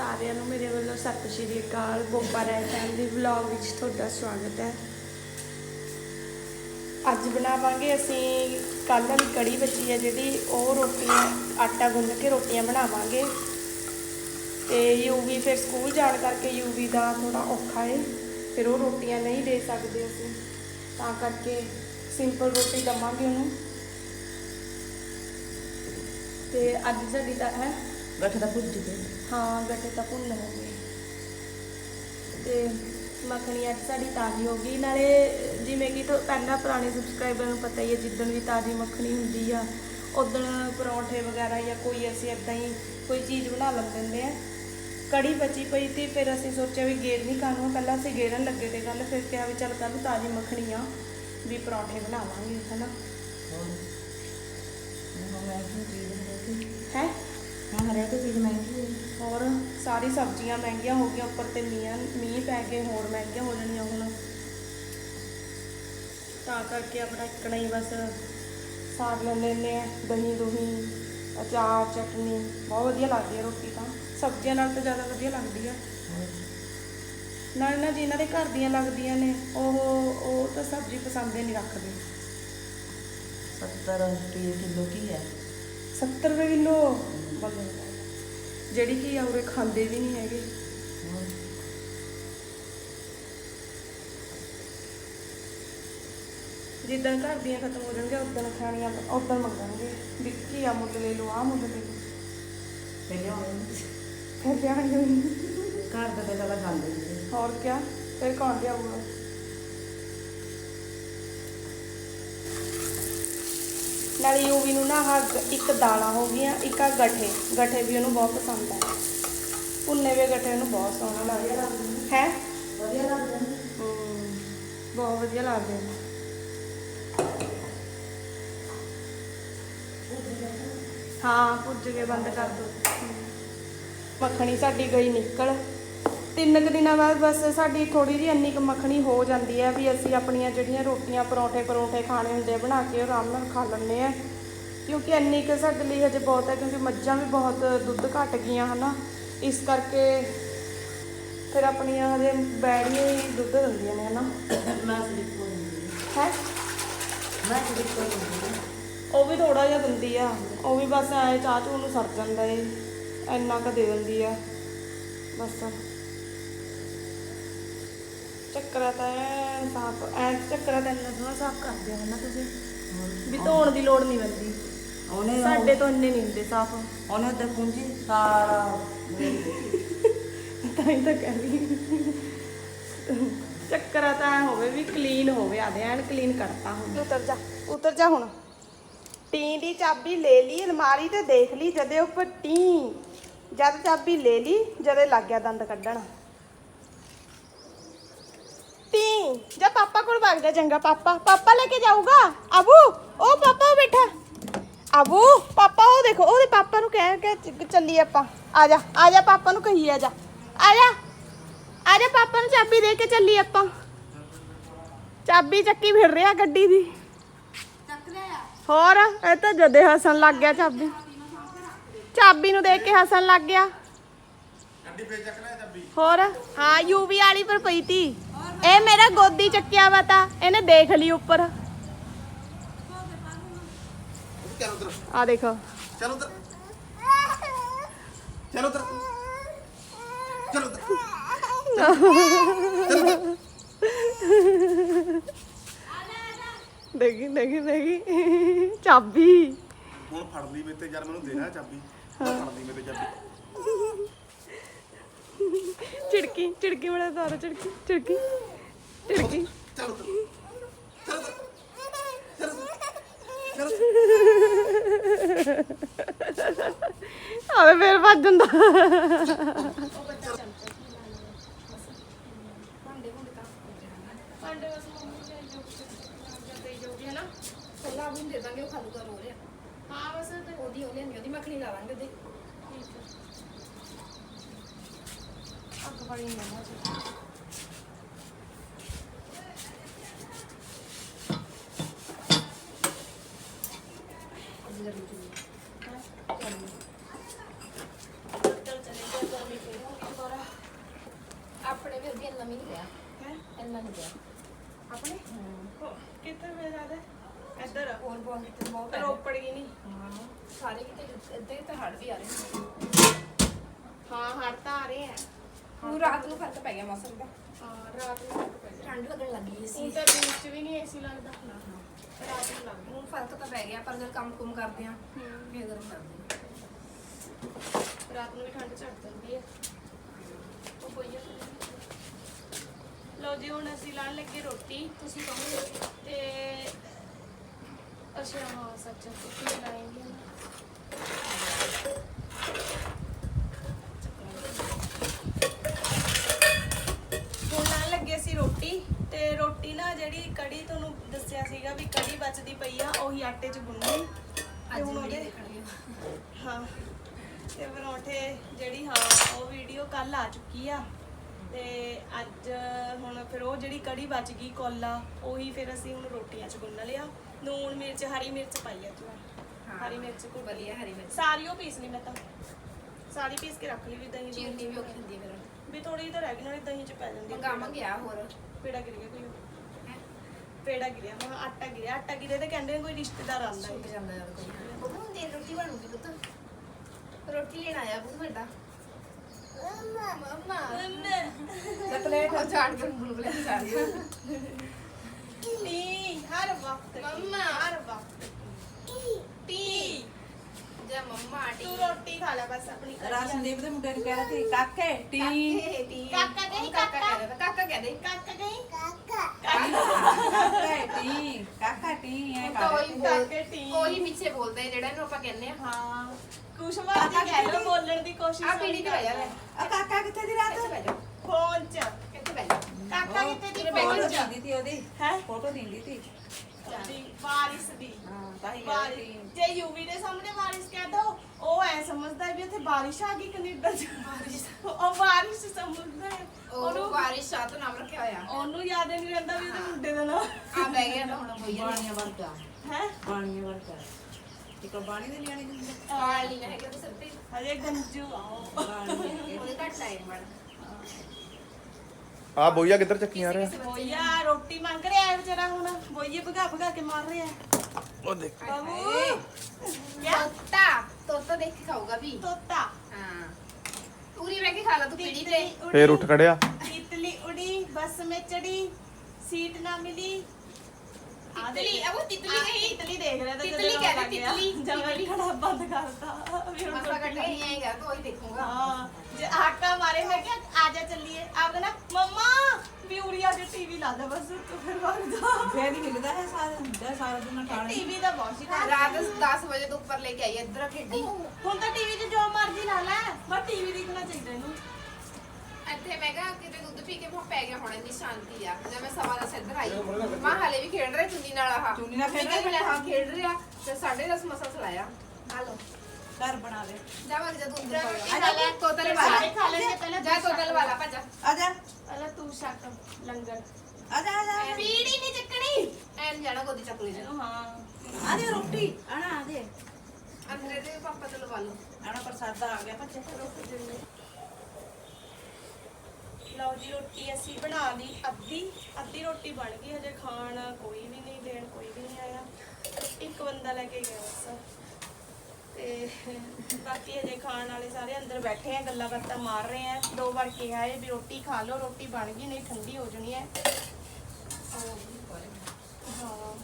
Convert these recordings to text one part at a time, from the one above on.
ਸਾਰਿਆਂ ਨੂੰ ਮੇਰੇ ਵੱਲੋਂ ਸਤਿ ਸ਼੍ਰੀ ਅਕਾਲ ਬੋਪਾ ਰਾਏ ਫੈਮਿਲੀ ਵਲੌਗ ਵਿੱਚ ਤੁਹਾਡਾ ਸਵਾਗਤ ਹੈ। ਅੱਜ ਬਣਾਵਾਂਗੇ ਅਸੀਂ, ਕੱਲ੍ਹ ਵਾਲੀ ਕੜੀ ਬਚੀ ਹੈ ਜਿਹੜੀ, ਉਹ ਰੋਟੀਆਂ, ਆਟਾ ਗੁੰਨ ਕੇ ਰੋਟੀਆਂ ਬਣਾਵਾਂਗੇ। ਤੇ ਯੂਵੀ ਫਿਰ ਸਕੂਲ ਜਾਣ ਕਰਕੇ ਯੂਵੀ ਦਾ ਥੋੜਾ ਔਖਾ ਹੈ ਫਿਰ ਉਹ ਰੋਟੀਆਂ ਨਹੀਂ ਦੇ ਸਕਦੇ ਅਸੀਂ। ਤਾਂ ਕਰਕੇ ਸਿੰਪਲ ਰੋਟੀ ਦਵਾਂਗੇ ਉਹਨੂੰ। ਤੇ ਅੱਜ ਸਾਡੀ ਤਾਂ ਹੈ ਗੱਠ ਦਾ ਭੁੱਜ ਕੇ ਹਾਂ ਗੱਟੇ ਤਾਂ ਭੁੰਨ ਹੋ ਗਏ। ਤੇ ਮੱਖਣੀ ਅੱਜ ਸਾਡੀ ਤਾਜ਼ੀ ਹੋ ਗਈ। ਨਾਲੇ ਜਿਵੇਂ ਕਿ ਤੋਂ ਪਹਿਲਾਂ ਪੁਰਾਣੇ ਸਬਸਕ੍ਰਾਈਬਰ ਨੂੰ ਪਤਾ ਹੀ ਹੈ ਜਿੱਦਣ ਵੀ ਤਾਜ਼ੀ ਮੱਖਣੀ ਹੁੰਦੀ ਆ ਉਦੋਂ ਪਰੌਂਠੇ ਵਗੈਰਾ ਜਾਂ ਕੋਈ ਅਸੀਂ ਇਦਾਂ ਹੀ ਕੋਈ ਚੀਜ਼ ਬਣਾ ਲੈਂਦੇ ਆ। ਕੜੀ ਬਚੀ ਪਈ ਤੇ ਫਿਰ ਅਸੀਂ ਸੋਚਿਆ ਵੀ ਗੇਰ ਨਹੀਂ ਖਾਣੂ। ਪਹਿਲਾਂ ਅਸੀਂ ਗੇਰਨ ਲੱਗੇ ਤੇ ਕੱਲ ਫਿਰ ਕਿਹਾ ਵੀ ਚੱਲ ਕੱਲ ਤਾਜ਼ੀ ਮੱਖਣੀ ਆ ਵੀ ਪਰੌਂਠੇ ਬਣਾਵਾਂਗੇ ਹਨਾ। ਮਹਿੰਗੀ ਚੀਜ਼ ਹਰੇਕ ਹੈ ਹਰੇਕ ਚੀਜ਼ ਮਹਿੰਗੀ ਹੈ। ਹੋਰ ਸਾਰੀ ਸਬਜ਼ੀਆਂ ਮਹਿੰਗੀਆਂ ਹੋ ਗਈਆਂ ਉੱਪਰ ਤੇ ਮੀਂਹ ਮੀਂਹ ਪੈ ਕੇ ਹੋਰ ਮਹਿੰਗੀਆਂ ਹੋ ਜਾਣੀਆਂ ਹੁਣ। ਤਾਂ ਕਰਕੇ ਆਪਣਾ ਇੱਕਣਾ ਹੀ ਬਸ ਸਾਗ ਲੈ ਲੈਂਦੇ ਆ ਦਹੀਂ ਦੁਹੀਂ ਅਚਾਰ ਚਟਨੀ ਬਹੁਤ ਵਧੀਆ ਲੱਗਦੀ ਹੈ ਰੋਟੀ ਤਾਂ। ਸਬਜ਼ੀਆਂ ਨਾਲ ਤਾਂ ਜ਼ਿਆਦਾ ਵਧੀਆ ਲੱਗਦੀ ਆ। ਨਾਲ ਨਾ ਜਿਨ੍ਹਾਂ ਦੇ ਘਰ ਦੀਆਂ ਲੱਗਦੀਆਂ ਨੇ ਉਹ ਉਹ ਤਾਂ ਸਬਜ਼ੀ ਪਸੰਦ ਹੀ ਨਹੀਂ ਰੱਖਦੇ। 70 ਰੁਪਏ ਕਿਲੋ ਕੀ ਹੈ? 70 ਰੁਪਏ ਕਿਲੋ? ਜਿਹੜੀ ਕਿ ਉਰੇ ਖਾਂਦੇ ਵੀ ਨਹੀਂ ਹੈਗੇ। ਜਿੱਦਣ ਘਰ ਦੀਆਂ ਖਤਮ ਹੋ ਜਾਣਗੀਆਂ ਉਦੋਂ ਖਾਣੀਆਂ ਉਦੋਂ ਮੰਗਣਗੇ। ਵਿੱਕੀ ਆ ਮੁੱਲ ਲੈ ਲਓ ਆ ਮੁੱਲ ਲੈ ਲਓ। ਪਹਿਲੇ ਫਿਰ। ਘਰ ਦਾ ਤਾਂ ਜ਼ਿਆਦਾ ਖਾਂਦੇ ਹੋਰ ਕਿਆ? ਫਿਰ ਕੌਣ ਲਿਆਊਗਾ? ਨਾਲੇ ਯੂਵੀ ਨੂੰ ਨਾ ਆਹ ਇੱਕ ਦਾਲਾਂ ਹੋ ਗਈਆਂ ਇੱਕ ਆ ਗਠੇ। ਗਠੇ ਵੀ ਉਹਨੂੰ ਬਹੁਤ ਪਸੰਦ ਆ। ਭੁੰਨੇ ਵੇ ਗਠੇ ਉਹਨੂੰ ਬਹੁਤ ਸੋਹਣਾ ਲੱਗਦਾ ਹੈ? ਵਧੀਆ ਲੱਗਦਾ ਬਹੁਤ ਵਧੀਆ ਲੱਗਦੇ ਨੇ। ਹਾਂ ਪੁੱਜ ਕੇ ਬੰਦ ਕਰ ਦੋ। ਮੱਖਣੀ ਸਾਡੀ ਗਈ ਨਿਕਲ। ਤਿੰਨ ਕੁ ਦਿਨਾਂ ਬਾਅਦ ਬਸ ਸਾਡੀ ਥੋੜੀ ਜਿਹੀ ਇੰਨੀ ਕੁ ਮੱਖਣੀ ਹੋ ਜਾਂਦੀ ਹੈ ਵੀ ਅਸੀਂ ਆਪਣੀਆਂ ਜਿਹੜੀਆਂ ਰੋਟੀਆਂ ਪਰੌਂਠੇ ਪਰੌਂਠੇ ਖਾਣੇ ਹੁੰਦੇ ਆ ਬਣਾ ਕੇ ਆਰਾਮ ਨਾਲ ਖਾ ਲੈਂਦੇ ਆ। ਕਿਉਂਕਿ ਇੰਨੀ ਕੁ ਸਾਡੇ ਲਈ ਹਜੇ ਬਹੁਤ ਹੈ ਕਿਉਂਕਿ ਮੱਝਾਂ ਵੀ ਬਹੁਤ ਦੁੱਧ ਘਟ ਗਈਆਂ ਹਨਾ। ਇਸ ਕਰਕੇ ਫਿਰ ਆਪਣੀਆਂ ਹਜੇ ਬੈੜੀਆਂ ਹੀ ਦੁੱਧ ਦਿੰਦੀਆਂ ਨੇ ਹਨਾ। ਮੈਂ ਸਲਿਪ ਹੋ ਮੈਂ ਹੈ ਉਹ ਵੀ ਥੋੜਾ ਜਿਹਾ ਦਿੰਦੀ ਆ। ਉਹ ਵੀ ਬਸ ਐ ਚਾਹ ਚੂ ਨੂੰ ਸਰ ਜਾਂਦਾ ਏ। ਇੰਨਾ ਕ ਦੇ ਦਿੰਦੀ ਆ। ਬਸ। ਚੱਕਰਾ ਤਾਂ ਐ ਸਾਫ਼ ਐ ਚੱਕਰਾ ਤਾਂ ਇੰਨਾ ਸੋਹਣਾ ਸਾਫ਼ ਕਰਦੇ ਹੋ ਨਾ ਤੁਸੀਂ। ਵੀ ਧੋਣ ਦੀ ਲੋੜ ਨਹੀਂ ਪੈਂਦੀ। ਉਹਨੇ ਸਾਡੇ ਤੋਂ ਇੰਨੇ ਨਹੀਂ ਹੁੰਦੇ ਸਾਫ਼। ਉਹਨੇ ਤੇ ਪੁੰਜੀ ਸਾਰਾ ਤਾਂ ਹੀ ਤਾਂ ਕਹਿੰਦੀ ਚੱਕਰਾ ਤਾਂ ਐ ਹੋਵੇ ਵੀ ਕਲੀਨ ਹੋਵੇ ਆਦੇ ਐਨ ਕਲੀਨ ਕਰਤਾ ਹੁਣ। ਉਤਰ ਜਾ ਉਤਰ ਜਾ ਹੁਣ। ਟੀ ਦੀ ਚਾਬੀ ਲੈ ਲਈ ਅਲਮਾਰੀ ਤੇ ਦੇਖ ਲਈ ਜਦੇ ਉੱਪਰ ਟੀ ਜਦ ਚਾਬੀ ਲੈ ਲਈ ਜਦੇ ਲੱਗ ਗਿਆ ਦੰਦ ਕੱਢਣ। ਟੀ ਜਾ ਪਾਪਾ ਕੋਲ ਵਗ ਜਾ ਚੰਗਾ ਪਾਪਾ। ਪਾਪਾ ਲੈ ਕੇ ਜਾਊਗਾ? ਅਬੂ ਉਹ ਪਾਪਾ ਬੈਠਾ। ਅਬੂ ਪਾਪਾ ਉਹ ਦੇਖੋ ਉਹਦੇ ਪਾਪਾ ਨੂੰ ਕਹਿ ਕੇ ਚ- ਚੱਲੀਏ ਆਪਾਂ। ਆ ਜਾ ਆ ਜਾ ਪਾਪਾ ਨੂੰ ਕਹੀਏ ਆ ਜਾ। ਆ ਜਾ। ਆ ਜਾ ਪਾਪਾ ਨੂੰ ਚਾਬੀ ਦੇ ਕੇ ਚੱਲੀਏ ਆਪਾਂ। ਚਾਬੀ ਚੱਕੀ ਫਿਰ ਰਿਹਾ ਗੱਡੀ ਦੀ। ਹੋਰ ਇਹ ਤਾਂ ਜਦੇ ਹੱਸਣ ਲੱਗ ਗਿਆ ਚਾਬੀ। ਚਾਬੀ ਨੂੰ ਦੇਖ ਕੇ ਹੱਸਣ ਲੱਗ ਗਿਆ। ਹੋਰ ਹਾਂ ਯੂਵੀ ਵਾਲੀ ਪਰ ਪਈ ਤੀ। ਇਹ ਮੇਰਾ ਗੋਦੀ ਚੱਕਿਆ ਵਾ ਤਾਂ ਇਹਨੇ ਦੇਖ ਲਈ ਉੱਪਰ। ਚੱਲ ਉਧਰ। ਆ ਦੇਖੋ। ਚੱਲ ਉਧਰ। ਚੱਲ ਉਧਰ। ਚੱਲ ਉਧਰ। ਦੇਖੀ ਦੇਖੀ ਦੇਖੀ। ਚਾਬੀ। ਹੁਣ ਫੜ ਲਈ ਮੇਰੇ ਤੇ ਯਾਰ ਮੈਨੂੰ ਦੇਣਾ ਚਾਬੀ। ਫੜ ਲਈ ਮੇਰੇ ਤੇ ਚਾਬੀ। ਚਿੜਕੀ ਚਿੜਕੀ ਬੜਾ ਸਾਰਾ ਚਿੜਕੀ ਚਿੜਕੀ ਚਿੜਕੀ ਚੱਲ ਉਧਰ ਚੱਲ ਆਵੇ ਫੇਰ ਭੱਜ ਜਾਂਦਾ। ਦੇ ਦਾਂਗੇ ਉਹ ਖਾਲੂ ਦਾ ਰੋ ਰਿਹਾ ਹਾਂ, ਬਸ ਉਹਦੀ ਉਹ ਲੈਣੀ ਉਹਦੀ ਮੱਖਣੀ ਲਾ ਲਾਂਗੇ ਉਹਦੇ। ਅੱਗ ਬੜੀ ਨਾ ਅਜਲਰ ਵਿੱਚ ਚੱਲ ਚਲੇ ਜਾ ਗਰਮੀ ਫੇਰੂਗੀ ਦੁਬਾਰਾ ਆਪਣੇ ਵੀ ਅੱਗੇ ਇੰਨਾ ਵੀ ਨਹੀਂ ਪਿਆ ਹੈ? ਇੰਨਾ ਨਹੀਂ ਪਿਆ ਆਪਣੇ? ਹੋ, ਕਿੱਥੇ ਵੇ ਜ਼ਿਆਦਾ ਇੱਧਰ ਹੋਰ ਬਹੁਤ ਕਿਤੇ ਬਹੁਤ ਹੈ ਰੋਪੜ ਗਈ ਨਹੀਂ। ਹਾਂ। ਸਾਰੇ ਕਿਤੇ ਅੱਧੇ ਤਾਂ ਹੜ ਵੀ ਆ ਰਹੇ ਨੇ। ਹਾਂ ਹੜ ਤਾਂ ਆ ਰਹੇ ਆ। ਹੁਣ ਰਾਤ ਨੂੰ ਫ਼ਰਕ ਪੈ ਗਿਆ ਮੌਸਮ ਦਾ। ਹਾਂ ਰਾਤ ਨੂੰ ਫ਼ਰਕ ਪੈ ਗਿਆ। ਠੰਡ ਲੱਗਣ ਲੱਗੀ ਹੁਣ ਸੀ। ਤਾਂ ਦਿਨ ਚ ਵੀ ਨਹੀਂ ਏਸੀ ਲੱਗਦਾ। ਰਾਤ ਨੂੰ ਲੱਗਦਾ। ਹੁਣ ਫ਼ਰਕ ਤਾਂ ਪੈ ਗਿਆ ਪਰ ਜਦ ਕੰਮ ਕੁਮ ਕਰਦੇ ਆ ਫੇਰ ਗਰਮ ਕਰਦੇ ਆ ਰਾਤ ਨੂੰ ਵੀ ਠੰਡ ਝੜ ਜਾਂਦੀ ਹੈ। ਉਹ ਕੋਈ ਆ ਲਓ ਜੀ ਹੁਣ ਅਸੀਂ ਲਾਣ ਲੱਗੇ ਰੋਟੀ। ਤੁਸੀਂ ਕਹੋਗੇ ਤੇ ਅੱਛਾ ਹਾਂ ਸੱਚ ਤੁਸੀਂ ਲਾਏਂਗੇ ਹੁਣ ਲਾਣ ਲੱਗੇ ਸੀ ਰੋਟੀ ਤੇ ਰੋਟੀ ਨਾ ਜਿਹੜੀ ਕੜੀ ਤੁਹਾਨੂੰ ਦੱਸਿਆ ਸੀਗਾ ਵੀ ਕੜੀ ਬਚਦੀ ਪਈ ਆ ਉਹੀ ਆਟੇ 'ਚ ਗੁੰਨੀ। ਤੇ ਅੱਜ ਹੁਣ ਉਹਦੇ ਹਾਂ। ਤੇ ਪਰੌਂਠੇ ਜਿਹੜੀ ਹਾਂ ਉਹ ਵੀਡੀਓ ਕੱਲ ਆ ਚੁੱਕੀ ਆ। ਤੇ ਅੱਜ ਹੁਣ ਫਿਰ ਉਹ ਜਿਹੜੀ ਕੜੀ ਬਚ ਗਈ ਕੋਲਾ ਉਹੀ ਫਿਰ ਅਸੀਂ ਹੁਣ ਰੋਟੀਆਂ 'ਚ ਗੁੰਨ ਲਿਆ। ਨੂਣ ਮਿਰਚ ਹਰੀ ਮਿਰਚ ਪਾਈ ਆ ਤੂੰ ਹਰੀ ਮਿਰਚ ਕੋ ਵਧੀਆ ਹਰੀ ਮਿਰਚ। ਸਾਰੀ ਉਹ ਪੀਸ ਲਈ ਮੈਂ ਤਾਂ। ਸਾਰੀ ਪੀਸ ਕੇ ਰੱਖ ਲਈ ਵੀ ਦਹੀਂ ਚੀਰਨੀ ਵੀ ਔਖੀ ਹੁੰਦੀ ਫਿਰ। ਵੀ ਥੋੜੀ ਤਾਂ ਰਹਿ ਗਈ ਨਾਲੇ ਦਹੀਂ 'ਚ ਪੈ ਜਾਂਦੀ ਆ। ਮੰਗਾਵਾਂਗੇ ਆ ਹੋਰ। ਪੇੜਾ ਗਿਰ ਗਿਆ ਕੋਈ ਪੇੜਾ ਗਿਰਿਆ ਮੈਂ ਕਿਹਾ ਆਟਾ ਗਿਰਿਆ ਆਟਾ ਗਿਰੇ ਤੇ ਕਹਿੰਦੇ ਨੇ ਕੋਈ ਰਿਸ਼ਤੇਦਾਰ ਆਂਦਾ ਹੈ ਜਾਂਦਾ ਯਾਰ ਕੋਈ। ਉਹ ਹੁਣ ਦੇਰ ਰੋਟੀ ਬਣੂਗੀ ਪੁੱਤ। ਰੋਟੀ ਲੈਣ ਆਇਆ ਬਹੁਤ ਵੱਡਾ ਮਮਾ। ਚਕਲੇਟ ਉਹ ਝਾੜ ਕੇ ਬੁਲਬੁਲੇ ਤੇ ਝਾੜ ਕੇ ਟੀ ਹਰ ਵਕਤ ਟੀ, ਮੰਮਾ। ਹਰ ਵਕਤ ਟੀ ਜਾ ਮੰਮਾ ਟੀ ਤੂੰ ਰੋਟੀ ਖਾ ਲੈ ਬਸ ਆਪਣੀ ਰਾਸ਼ਨਦੀਪ ਦੇ ਮੁੰਡੇ ਨੂੰ ਕਹਿ ਰਿਹਾ ਸੀ ਕਾਕੇ ਟੀ ਕਾਕੇ ਟੀ। ਕਾਕਾ ਕਹੀ, ਕਾਕਾ ਕਾਕਾ। ਕਹਿ ਰਿਹਾ ਕਾਕਾ ਕਹਿ ਕੱਕ ਕਾਕੇ। ਟੀ ਕਾਕਾ ਟੀ ਐ ਕਰ ਉਹੀ ਬੋਲ ਕਾਕੇ ਟੀ। ਉਹੀ ਪਿੱਛੇ ਬੋਲਦੇ ਆ ਜਿਹੜਾ ਇਹਨੂੰ ਆਪਾਂ ਕਹਿੰਦੇ ਆ। ਹਾਂ। ਕੁਛ ਮਰਜ਼ੀ ਕਹਿ ਲਓ ਬੋਲਣ ਦੀ ਕੋਸ਼ਿਸ਼ ਆ ਪੀੜੀ ਤੇ ਬਹਿ ਜਾ ਲੈ ਆ ਕਾਕਾ ਕਿੱਥੇ ਦੀ ਇੱਥੇ ਰਾਤ ਬਹਿ ਜਾ। ਫੋਨ ਚ। ਇੱਥੇ ਬਹਿ ਜਾ। ਕਾਕਾ ਕਿੱਥੇ ਦੀ ਬੈਠ ਫੋਨ ਫੋਟੋ ਚ? ਦਿੰਦੀ ਤੀ ਉਹਦੀ। ਹੈ? ਫੋਟੋ ਦਿੰਦੀ ਤੀ। ਬਾਰਿਸ਼ ਦੀ। ਹਾਂ ਤਾਂ ਹੀ ਕਹਿ ਰਹੀ ਤੀ ਜੇ ਯੂਵੀ ਦੇ ਸਾਹਮਣੇ ਬਾਰਿਸ਼ ਕਹਿ ਦੋ ਉਹ ਐ ਸਮਝਦਾ ਵੀ ਉੱਥੇ ਬਾਰਿਸ਼ ਆ ਗਈ ਕੈਨੇਡਾ ਚ। ਬਾਰਿਸ਼। ਉਹ ਬਾਰਿਸ਼ ਸਮਝਦਾ ਹੈ। ਉਹ ਉਹਨੂੰ ਬਾਰਿਸ਼ ਸ਼ਾਹ ਤੋਂ ਨਾਮ ਰੱਖਿਆ ਹੋਇਆ। ਉਹਨੂੰ ਯਾਦ ਨਹੀਂ ਰਹਿੰਦਾ ਵੀ ਉਹਦੇ ਮੁੰਡੇ ਦਾ ਨਾਮ। ਆ ਬਹਿ ਗਿਆ ਤਾਂ ਹੁਣ ਬੋਈਆ ਬਾਣੀਆਂ ਵਰਗਾ। ਹੈ? ਬਾਣੀਆਂ ਵਰਗਾ। ਇੱਕ ਬਾਣੀ ਦੇ ਨਿਆਣੇ ਦੀ ਹੁੰਦੀ। ਕਾਲ ਨਹੀਂ ਹੈਗਾ ਤੇ ਸਿਰ ਤੇ। ਹਜੇ ਗੰਜੂ ਆਓ। ਬਾਣੀ ਉਹਦੇ ਘੱਟ ਟਾਈਮ ਬਣ ਆ ਬੋਈਆ ਕਿੱਧਰ ਚੱਕੀ ਆ ਰਿਹਾ? ਬੋਈਆ ਰੋਟੀ ਮੰਗ ਰਿਹਾ ਹੈ ਵਿਚਾਰਾ ਹੁਣ। ਬੋਈਏ ਭਗਾ ਭਗਾ ਕੇ ਮਾਰ ਰਿਹਾ ਉਹ ਦੇਖ। ਬਾਬੂ। ਕਿਆ? ਤੋਤਾ। ਤੋਤਾ ਦੇਖ ਕੇ ਖਾਊਗਾ ਵੀ। ਤੋਤਾ। ਹਾਂ। ਪੂਰੀ ਰਹਿ ਕੇ ਖਾ ਲਾ ਤੂੰ ਪੀੜੀ ਤੇ। ਫੇਰ ਉੱਠ ਖੜਿਆ। ਤਿਤਲੀ ਉੜੀ ਬਸ ਮੇ ਚੜੀ ਸੀਟ ਨਾ ਮਿਲੀ। ਤਿਤਲੀ ਅਬ ਉਹ ਤਿਤਲੀ ਕਹੀ ਤਿਤਲੀ ਦੇਖ ਰਿਹਾ ਤਾਂ ਤਿਤਲੀ ਕਹਿੰਦਾ ਤਿਤਲੀ। ਜਲਦੀ ਖੜਾ ਬੰਦ ਕਰਤਾ। ਵੀ ਹੁਣ ਕੱਟ ਨਹੀਂ ਆਏਗਾ ਤਾਂ ਦੇਖੂਗਾ। ਹਾਂ। ਆਟਾ ਮਾਰੇ ਮੈਂ ਕਿਹਾ ਆ ਜਾ ਚੱਲੀਏ। ਆਪ ਕਹਿੰਦਾ ਮੰਮਾ ਵੀ ਉੜੀ ਆ ਕੇ ਟੀਵੀ ਲਾ ਦੇ ਬਸ ਤੂੰ ਫਿਰ ਵਗ ਜਾ। ਫੇਰ ਹੀ ਮਿਲਦਾ ਹੈ ਸਾਰਾ ਹੁੰਦਾ ਸਾਰਾ ਦਿਨ ਖਾਣੇ। ਟੀਵੀ ਦਾ ਬਹੁਤ ਸੀ ਰਾਤ 10 ਵਜੇ ਤੋਂ ਉੱਪਰ ਲੈ ਕੇ ਆਈ ਇੱਧਰ ਖੇਡੀ। ਹੁਣ ਤਾਂ ਟੀਵੀ 'ਚ ਜੋ ਮਰਜ਼ੀ ਲਾ ਲੈ ਬਸ ਟੀਵੀ ਦੇਖਣਾ ਚਾਹੀਦਾ ਇਹਨੂੰ। ਇੱਥੇ ਮੈਂ ਕਿਹਾ ਕਿਤੇ ਦੁੱਧ ਪੀ ਕੇ ਭੁੱਖ ਪੈ ਗਿਆ ਹੁਣ ਇੰਨੀ ਸ਼ਾਂਤੀ ਆ। ਜਦ ਮੈਂ ਸਵਾ ਦਸ ਇੱਧਰ ਆਈ। ਮਾਂ ਹਲੇ ਵੀ ਖੇਡ ਰਿਹਾ ਚੁੰਨੀ ਨਾਲ ਆਹ। ਚੁੰਨੀ ਨਾਲ ਖੇਡ ਮੈਂ ਕਿਹਾ ਹਾਂ ਖੇਡ ਰਿਹਾ। ਤੇ 10:30 ਮਸਾ ਚਲਾਇਆ। ਆ ਲੋ ਘਰ ਬਣਾ ਲੈ। ਜਦ ਉੱਧਰ ਰੋਟੀ ਆ ਖਾ ਲੈ। ਜਾ ਤੋਤਲ ਸਾਰੇ ਵਾਲਾ ਖਾ ਲੈਣਗੇ ਪਹਿਲਾਂ ਜਾ ਤੋਤਲ ਵਾਲਾ ਭੱਜ ਆ ਜਾ। ਪਹਿਲਾਂ ਤੂੰ ਛੱਕ ਲੰਗਰ। ਆ ਜਾ ਆ ਜਾ ਪੀੜੀ ਨਹੀਂ ਚੱਕਣੀ। ਐਨ ਜਾਣਾ ਗੋਦੀ ਚੱਕ ਲਈ ਇਹਨੂੰ ਹਾਂ। ਆ ਦੇ ਰੋਟੀ। ਆਣਾ ਆ ਦੇ। ਅੰਦਰੇ ਦੇ ਪਾਪਾ ਤੋਂ ਲਵਾ ਲਓ। ਆਣਾ ਪ੍ਰਸਾਦਾ ਆ ਗਿਆ ਬੱਚੇ ਲਓ ਜੀ ਰੋਟੀ ਅਸੀਂ ਬਣਾ ਲਈ ਅੱਧੀ। ਅੱਧੀ ਰੋਟੀ ਬਣ ਗਈ ਹਜੇ ਖਾਣ ਕੋਈ ਵੀ ਨਹੀਂ ਦੇਣ ਕੋਈ ਵੀ ਨਹੀਂ ਆਇਆ। ਇੱਕ ਬੰਦਾ ਲੈ ਕੇ ਗਿਆ ਬਸ। ਤੇ ਬਾਕੀ ਹਜੇ ਖਾਣ ਵਾਲੇ ਸਾਰੇ ਅੰਦਰ ਬੈਠੇ ਆ ਗੱਲਾਂ ਬਾਤਾਂ ਮਾਰ ਰਹੇ ਆ। ਦੋ ਵਾਰ ਕਿਹਾ ਹੈ ਵੀ ਰੋਟੀ ਖਾ ਲਓ ਰੋਟੀ ਬਣ ਗਈ ਨਹੀਂ ਠੰਡੀ ਹੋ ਜਾਣੀ ਹੈ। ਹਾਂ।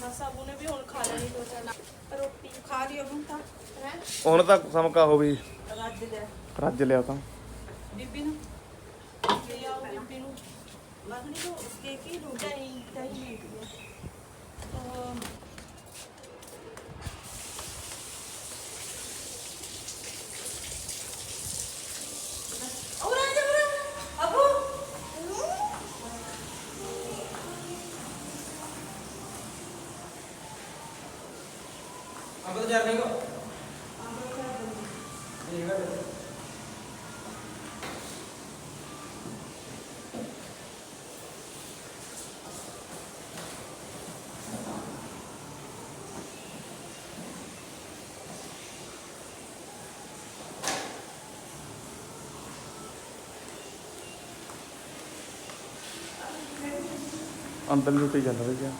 ਬਸ ਆਬੂ ਨੇ ਵੀ ਹੁਣ ਖਾ ਲੈਣੀ ਦੋ ਚਾਰ ਰੋਟੀ ਖਾ ਲਿਓ ਹੁਣ ਤਾਂ। ਹੈ? ਹੁਣ ਤਾਂ ਸਮਕਾ ਹੋ ਵੀ ਰੱਜ ਲਿਆ। ਰੱਜ ਲਿਆ ਤਾਂ। ਬੀਬੀ ਨੂੰ। ਤੇ ਆਓ ਬੀਬੀ ਨੂੰ। ਮਗਨੀ ਤੋਂ ਉਸਕੇ ਕੀ ਰੋ ਦਹੀਂ ਦਹੀਂ ਲੈ ਲਿਆ ਅੰਦਰ ਲੁੱਟੀ ਜਾਂਦਾ ਰਿਹਾ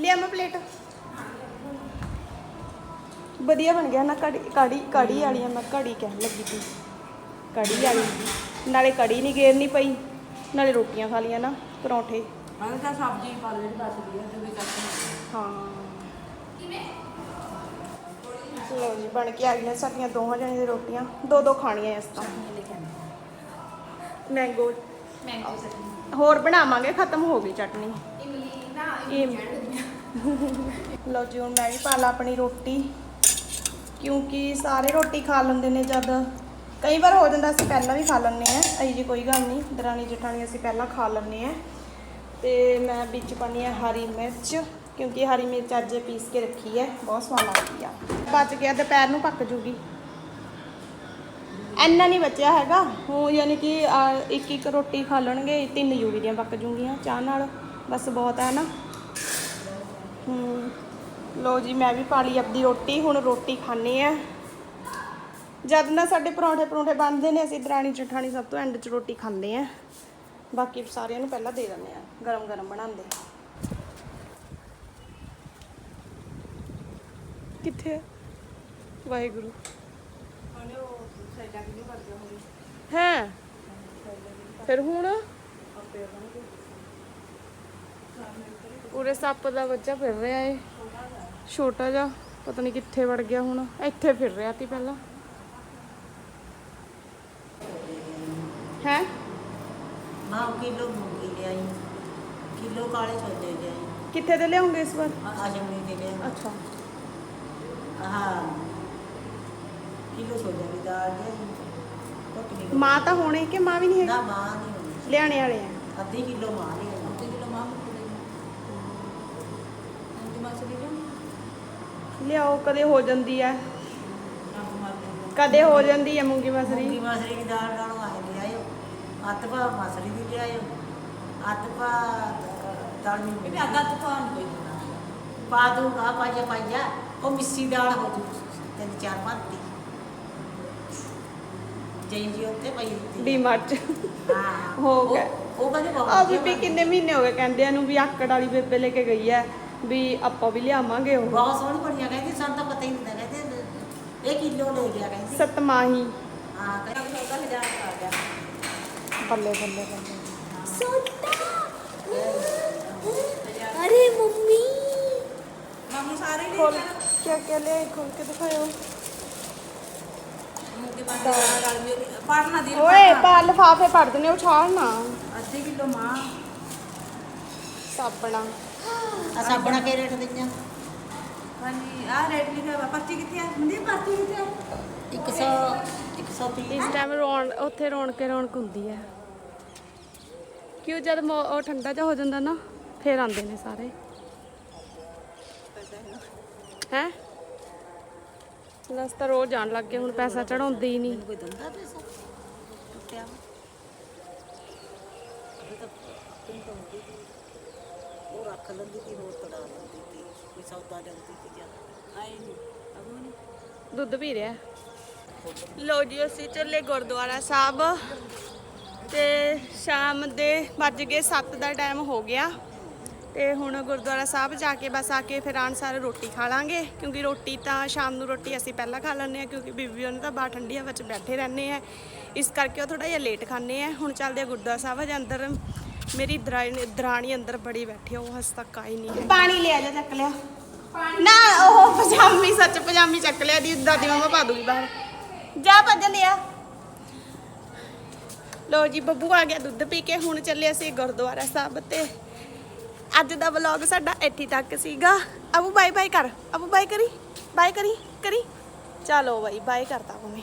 ਲਿਆ ਮੈਂ ਪਲੇਟ। ਵਧੀਆ ਬਣ ਗਿਆ ਨਾ ਕੜੀ ਕੜੀ ਕੜੀ ਵਾਲੀਆਂ ਮੈਂ ਕੜੀ ਕਹਿਣ ਲੱਗੀ ਸੀ। ਕੜੀ ਵਾਲੀ। ਨਾਲੇ ਕੜੀ ਨਹੀਂ ਗੇਰਨੀ ਪਈ ਨਾਲੇ ਰੋਟੀਆਂ ਖਾ ਲੀਆਂ ਨਾ ਪਰੌਂਠੇ। ਮੈਂ ਤਾਂ ਸਬਜ਼ੀ ਪਾ ਲਈ ਦੱਸ ਦੀ ਹੈ ਤੇ ਵੀ ਕੱਟ ਹਾਂ। ਲੋ ਜੀ ਬਣ ਕੇ ਆ ਗਈਆਂ ਸਾਡੀਆਂ ਦੋਹਾਂ ਜਣੇ ਦੀ ਰੋਟੀਆਂ। ਦੋ ਦੋ ਖਾਣੀਆਂ ਇਸ ਤਾਂ ਮੈਂਗੋ ਮੈਂਗੋ ਚਟਨੀ। ਹੋਰ ਬਣਾਵਾਂਗੇ ਖਤਮ ਹੋ ਗਈ ਚਟਨੀ। ਇਮਲੀ ਨਾ ਇਮ- ਲਓ ਜੀ ਹੁਣ ਮੈਂ ਵੀ ਪਾ ਲਾ ਆਪਣੀ ਰੋਟੀ। ਕਿਉਂਕਿ ਸਾਰੇ ਰੋਟੀ ਖਾ ਲੈਂਦੇ ਨੇ ਜਦ। ਕਈ ਵਾਰ ਹੋ ਜਾਂਦਾ ਅਸੀਂ ਪਹਿਲਾਂ ਵੀ ਖਾ ਲੈਂਦੇ ਆ ਅਈ ਜੀ ਕੋਈ ਗੱਲ ਨਹੀਂ ਦਰਾਣੀ ਜਠਾਣੀ ਅਸੀਂ ਪਹਿਲਾਂ ਖਾ ਲੈਂਦੇ ਆ ਤੇ ਮੈਂ ਵਿੱਚ ਪਾਣੀ ਹੈ ਹਰੀ ਮਿਰਚ ਕਿਉਂਕਿ ਹਰੀ ਮਿਰਚ ਅੱਜ ਪੀਸ ਕੇ ਰੱਖੀ ਹੈ ਬਹੁਤ ਸਵਾਦ ਲੱਗਦੀ ਆ। ਬਚ ਗਿਆ ਦੁਪਹਿਰ ਨੂੰ ਪੱਕ ਜੂਗੀ। ਇੰਨਾ ਨਹੀਂ ਬਚਿਆ ਹੈਗਾ। ਉਹ ਯਾਨੀ ਕਿ ਇੱਕ ਇੱਕ ਰੋਟੀ ਖਾ ਲੈਣਗੇ, ਤਿੰਨ ਯੂਵੀ ਦੀਆਂ ਪੱਕ ਜੂਗੀਆਂ, ਚਾਹ ਨਾਲ। ਬਸ ਬਹੁਤ ਹੈ ਨਾ। ਹੂੰ। ਲੋ ਜੀ, ਮੈਂ ਵੀ ਪਾ ਲਈ ਆਪਦੀ ਰੋਟੀ, ਹੁਣ ਰੋਟੀ ਖਾਣੇ ਆ। ਜਦ ਨਾ ਸਾਡੇ ਪਰੌਂਠੇ ਪਰੌਂਠੇ ਬਣਦੇ ਨੇ, ਅਸੀਂ ਦਰਾਣੀ ਜਠਾਣੀ ਸਭ ਤੋਂ ਐਂਡ 'ਚ ਰੋਟੀ ਖਾਂਦੇ ਆ। ਬਾਕੀ ਸਾਰਿਆਂ ਨੂੰ ਪਹਿਲਾਂ ਦੇ ਦਿੰਦੇ ਆ, ਗਰਮ ਗਰਮ ਬਣਾਉਂਦੇ। ਕਿੱਥੇ ਵਾਹਿਗੁਰੂ। ਆ ਵਾਹਿਗੁਰੂ ਹੈ? ਫਿਰ ਹੁਣ? ਪੂਰੇ ਸੱਪ ਦਾ ਬੱਚਾ ਫਿਰ ਰਿਹਾ ਏ। ਛੋਟਾ ਜਿਹਾ ਪਤਾ ਨਹੀਂ ਕਿੱਥੇ ਵੜ ਗਿਆ ਹੁਣ। ਇੱਥੇ ਫਿਰ ਰਿਹਾ ਤੀ ਪਹਿਲਾਂ। ਹੈ? ਮਾਂ ਕਿਲੋ ਮੂੰਗੀ ਲਿਆਈ। ਕਿਲੋ ਕਾਲੇ ਛੋਲੇ ਲਿਆਈ ਕਿੱਥੇ ਦੇ ਲਿਆਉਂਗੇ ਇਸ ਵਾਰ? ਆਜਮਨੀ ਦੇ ਲਿਆਈ ਅੱਛਾ। ਹਾਂ। ਕਿਲੋ ਛੋਲੇ ਦੀ ਦਾਲ ਮਾਂ ਤਾਂ ਹੋਣੇ ਕਿ ਮਾਂ ਵੀ ਨਹੀਂ ਨਾ ਹੈਗੀ? ਮਾਂ ਨਹੀਂ ਹੋਣੀ। ਲਿਆਣੇ ਵਾਲੇ ਆ। ਅੱਧੀ ਕਿਲੋ ਮਾਂ ਲਿਆਈ ਅੱਧੀ ਕਿਲੋ ਮਾਂ ਮੁੱਕਦੀ ਅੰਦੀ ਮਾਸਰੀ ਲਿਆਈ ਲਿਆਓ ਕਦੇ ਹੋ ਜਾਂਦੀ ਦੇ ਕਦੇ ਹੋ ਜਾਂਦੀ ਹੈ ਮੂੰਗੀ ਮੂੰਗੀ ਮਸਰੀ ਮਸਰੀ ਦੀ ਦਾਲ ਨਾਲ ਆਏ ਲਿਆਇਓ। ਅੱਧ ਪਾ ਮਸਰੀ ਦੀ ਲਿਆਇਓ। ਅੱਧ ਪਾ ਦਾਲ ਨਹੀਂ ਵੀ ਅੱਧਾ ਤੂਫਾਨ ਕੋਈ ਪਾ ਦੂੰਗਾ ਪਾਜਾ ਪਾਜਾ ਉਹ ਮਿੱਸੀ ਦਾਲ ਹੋ ਜੂ। ਤਿੰਨ ਚਾਰ ਪਾਤੀ ਜਈ ਜੀ ਉੱਤੇ ਪਈ ਦਿੱਤੀ ਡੀਮਾਰਟ ਚ ਹਾਂ ਹੋ ਉਹ- ਗਿਆ। ਉਹ ਕਹਿੰਦੇ ਬਹੁਤ ਆ ਵਧੀਆ ਬੀਬੀ ਕਿੰਨੇ ਮਹੀਨੇ ਹੋ ਗਏ ਕਹਿੰਦੇ ਨੂੰ ਵੀ ਆਕੜ ਵਾਲੀ ਬੇਬੇ ਲੈ ਕੇ ਗਈ ਹੈ ਵੀ ਆਪਾਂ ਵੀ ਲਿਆਵਾਂਗੇ ਉਹ ਬਹੁਤ ਸੋਹਣੀ ਬਣੀਆਂ ਕਹਿੰਦੀ ਸਾਨੂੰ ਤਾਂ ਪਤਾ ਹੀ ਨਹੀਂ ਹੁੰਦਾ ਕਹਿੰਦੇ ਇਹ ਕਿਲੋ ਲੈ ਗਿਆ ਕਹਿੰਦੀ ਸਤਮਾਹੀ ਹਾਂ ਕਹਿੰਦੀ ਉਹਦਾ ਹਜ਼ਾਰ ਆ ਗਿਆ ਬੱਲੇ ਬੱਲੇ ਬੱਲੇ अरे मम्मी ਮਾਮੀ ਸਾਰੇ ਲੈ ਖੋਲ ਕਿਆ ਕਿਆ ਲਿਆਏ ਖੋਲ ਕੇ ਦਿਖਾਓ ਮੁੱਕੇ ਬਾਅਦ ਰਲ ਮਿਲ ਪੜਨਾ ਦੀ ਓਏ ਪਾ ਲਫਾਫੇ ਪੜ ਦਨੇ ਉਛਾਲ ਨਾ। ਅੱਧੇ ਕਿਲੋ ਮਾਂ। ਸਾਬਣਾ। ਆ ਸਾਬਣਾ ਕੇ ਰੇਟ ਦਿੰਆਂ ਹਾਂਜੀ ਆ ਰੇਟ ਲਿਖਿਆ ਵਾ ਪਰਚੀ ਕਿੱਥੇ ਆ? ਹੁੰਦੀ ਪਰਚੀ ਕਿੱਥੇ ਆ? 100 130 ਇਸ ਟਾਈਮ ਰੌਣ ਉੱਥੇ ਰੌਣਕੇ ਰੌਣਕ ਹੁੰਦੀ ਹੈ। ਕਿਉਂ ਜਦ ਮੌ- ਉਹ ਠੰਡਾ ਜਿਹਾ ਹੋ ਜਾਂਦਾ ਨਾ ਫੇਰ ਆਉਂਦੇ ਨੇ ਸਾਰੇ। ਹੈ? ਤਾਂ ਰੋਜ਼ ਜਾਣ ਲੱਗ ਗਏ, ਹੁਣ ਪੈਸਾ ਚੜਾਉਂਦੇ ਹੀ ਨਹੀਂ। ਕੋਈ ਦੰਦਾ ਪੈਸਾ ਟੁੱਟਿਆ ਉਹ ਰੱਖ ਲੈਂਦੀ ਸੀ ਹੋਰ ਕਢਾ ਲੈਂਦੀ ਸੀ ਕੋਈ ਸੌਦਾ ਲੈਂਦੀ ਸੀ ਜਾਂ ਆਏ ਨਹੀਂ ਅਗੋ ਨਹੀਂ ਦੁੱਧ ਪੀ ਰਿਹਾ। ਲੋ ਜੀ, ਅਸੀਂ ਚੱਲੇ ਗੁਰਦੁਆਰਾ ਸਾਹਿਬ ਤੇ ਸ਼ਾਮ ਦੇ ਵੱਜ ਗਏ 7 ਦਾ ਟਾਈਮ ਹੋ ਗਿਆ। ਤੇ ਹੁਣ ਗੁਰਦੁਆਰਾ ਸਾਹਿਬ ਜਾ ਕੇ ਬਸ ਆ ਕੇ ਫਿਰ ਆਣ ਸਾਰੇ ਰੋਟੀ ਖਾ ਲਾਂਗੇ ਕਿਉਂਕਿ ਰੋਟੀ ਤਾਂ ਸ਼ਾਮ ਨੂੰ ਰੋਟੀ ਅਸੀਂ ਪਹਿਲਾਂ ਖਾ ਲੈਂਦੇ ਆ ਕਿਉਂਕਿ ਬੀਬੀ ਉਹਨੇ ਤਾਂ ਬਾਹਰ ਠੰਡੀ ਹਵਾ 'ਚ ਬੈਠੇ ਰਹਿੰਦੇ ਆ। ਇਸ ਕਰਕੇ ਉਹ ਥੋੜਾ ਜਿਹਾ ਲੇਟ ਖਾਂਦੇ ਆ। ਹੁਣ ਚੱਲਦੇ ਆ ਗੁਰਦੁਆਰਾ ਸਾਹਿਬ ਹਜੇ ਅੰਦਰ। ਮੇਰੀ ਦਰਾਣੀ ਅੰਦਰ ਬੜੀ ਬੈਠੀ ਆ ਉਹ ਹਸ ਤੱਕ ਆਈ ਨਹੀਂ ਪਾਣੀ ਲਿਆ ਜਾ ਚੱਕ ਲਿਆ। ਨਾ ਉਹ ਪਜਾਮੀ ਸੱਚ ਪਜਾਮੀ ਚੱਕ ਲਿਆ ਦੀ ਦਾਦੀ ਮਾਮਾ ਪਾ ਦੂਗੀ ਬਾਹਰ। ਜਾ ਭੱਜ ਲਿਆ। ਲੋ ਜੀ ਬੱਬੂ ਆ ਗਿਆ ਦੁੱਧ ਪੀ ਕੇ ਹੁਣ ਚੱਲੇ ਅਸੀਂ ਗੁਰਦੁਆਰਾ ਸਾਹਿਬ ਤੇ। ਅੱਜ ਦਾ ਵਲੌਗ ਸਾਡਾ ਇੱਥੇ ਤੱਕ ਸੀਗਾ। ਅਬੂ ਬਾਏ ਬਾਏ ਕਰ, ਅਬੂ ਬਾਏ ਕਰੀ ਬਾਏ ਕਰੀ ਕਰੀ। ਚਲੋ ਬਾਈ ਬਾਏ ਕਰਤਾ ਭੂਮੀ